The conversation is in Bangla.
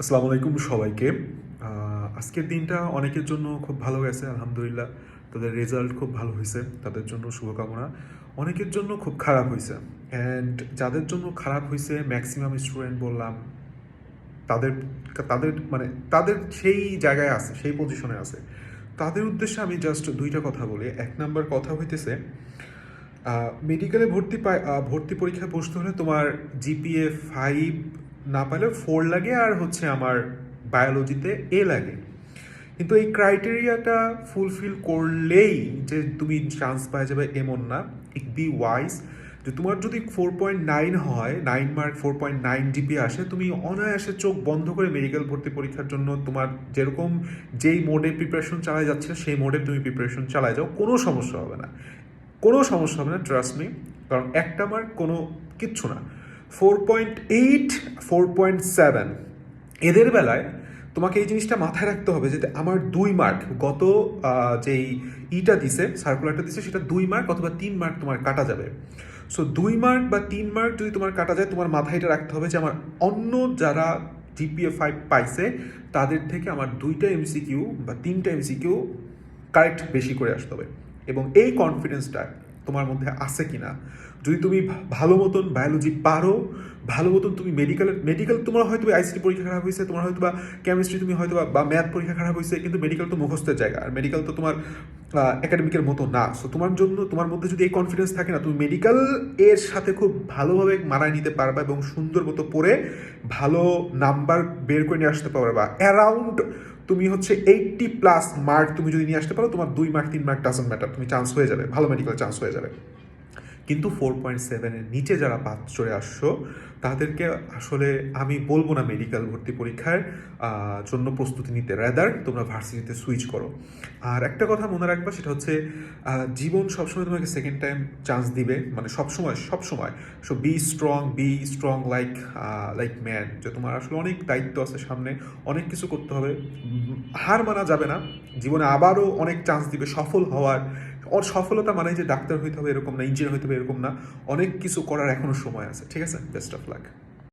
আসসালামু আলাইকুম সবাইকে। আজকের দিনটা অনেকের জন্য খুব ভালো গেছে, আলহামদুলিল্লাহ। তাদের রেজাল্ট খুব ভালো হয়েছে, তাদের জন্য শুভকামনা। অনেকের জন্য খুব খারাপ হয়েছে। অ্যান্ড যাদের জন্য খারাপ হয়েছে ম্যাক্সিমাম স্টুডেন্ট বললাম, তাদের তাদের মানে তাদের সেই জায়গায় আছে, সেই পজিশনে আছে। তাদের উদ্দেশ্যে আমি জাস্ট দুইটা কথা বলি। এক নাম্বার কথা হইতেছে মেডিকেলে ভর্তি ভর্তি পরীক্ষায় বসতে হলে তোমার জিপিএ ফাইভ না পাইলে ফোর লাগে আর হচ্ছে আমার বায়োলজিতে এ লাগে। কিন্তু এই ক্রাইটেরিয়াটা ফুলফিল করলেই যে তুমি চান্স পাওয়া যাবে এমন না। ইট বি ওয়াইজ যে তোমার যদি ফোর পয়েন্ট নাইন হয় nine mark four point nine GP আসে, তুমি অনায়াসে চোখ বন্ধ করে মেডিকেল ভর্তি পরীক্ষার জন্য তোমার যেরকম যেই মোডে প্রিপারেশন চালায় যাচ্ছে, সেই মোডে তুমি প্রিপারেশন চালায় যাও, কোনো সমস্যা হবে না। কোনো সমস্যা হবে না ট্রাস্ট মি কারণ একটা মার্ক কোনো কিচ্ছু না। Four point eight four point seven এদের বেলায় তোমাকে এই জিনিসটা মাথায় রাখতে হবে যে আমার দুই মার্ক গত যেই ইটা দিছে সার্কুলারটা দিছে, সেটা দুই মার্ক অথবা তিন মার্ক তোমার কাটা যাবে। সো দুই মার্ক বা তিন মার্ক যদি তোমার কাটা যায়, তোমার মাথায় এটা রাখতে হবে যে আমার অন্য যারা জিপিএ ফাইভ পাইছে, তাদের থেকে আমার দুইটা এমসিকিউ বা তিনটা এমসিকিউ কারেক্ট বেশি করে আসতে হবে। এবং এই কনফিডেন্সটা তোমার মধ্যে আছে কিনা? যদি তুমি ভালো মতন বায়োলজি পারো, ভালো মতন তুমি মেডিকেল মেডিকেল তোমার হয়তো আইসিটি পরীক্ষা খারাপ হয়েছে, তোমার হয়তো বা কেমিস্ট্রি তুমি হয়তো বা ম্যাথ পরীক্ষা খারাপ হয়েছে, কিন্তু মেডিকেল তো মুখস্থের জায়গা। আর মেডিকেল তো তোমার একাডেমিকের মতো না। সো তোমার জন্য, তোমার মধ্যে যদি এই কনফিডেন্স থাকে না, তুমি মেডিকেল এর সাথে খুব ভালোভাবে মানায় নিতে পারবা এবং সুন্দর মতো পড়ে ভালো নাম্বার বের করে নিয়ে আসতে পারবা। অ্যারাউন্ড তুমি হচ্ছে এইটটি প্লাস মার্ক তুমি যদি নিয়ে আসতে পারো, তোমার দুই মার্ক তিন মার্ক ডাজন্ট ম্যাটার তুমি চান্স হয়ে যাবে, ভালো মেডিকেল চান্স হয়ে যাবে। কিন্তু ফোর পয়েন্ট সেভেনের নিচে যারা পাস চলে আসছো, তাদেরকে আসলে আমি বলব না মেডিকেল ভর্তি পরীক্ষার জন্য প্রস্তুতি নিতে। রেদার তোমরা ভার্সিটিতে সুইচ করো। আর একটা কথা মনে রাখবা, সেটা হচ্ছে জীবন সবসময় তোমাকে সেকেন্ড টাইম চান্স দিবে। মানে সবসময় সবসময়। So be strong be strong like like man যে তোমার আসলে অনেক দায়িত্ব আছে সামনে, অনেক কিছু করতে হবে। হার মানা যাবে না। জীবনে আবারও অনেক চান্স দিবে সফল হওয়ার। ওর সফলতা মানে যে ডাক্তার হইতে হবে এরকম না ইঞ্জিনিয়ার হইতে হবে এরকম না। অনেক কিছু করার এখনও সময় আছে, ঠিক আছে? Best of luck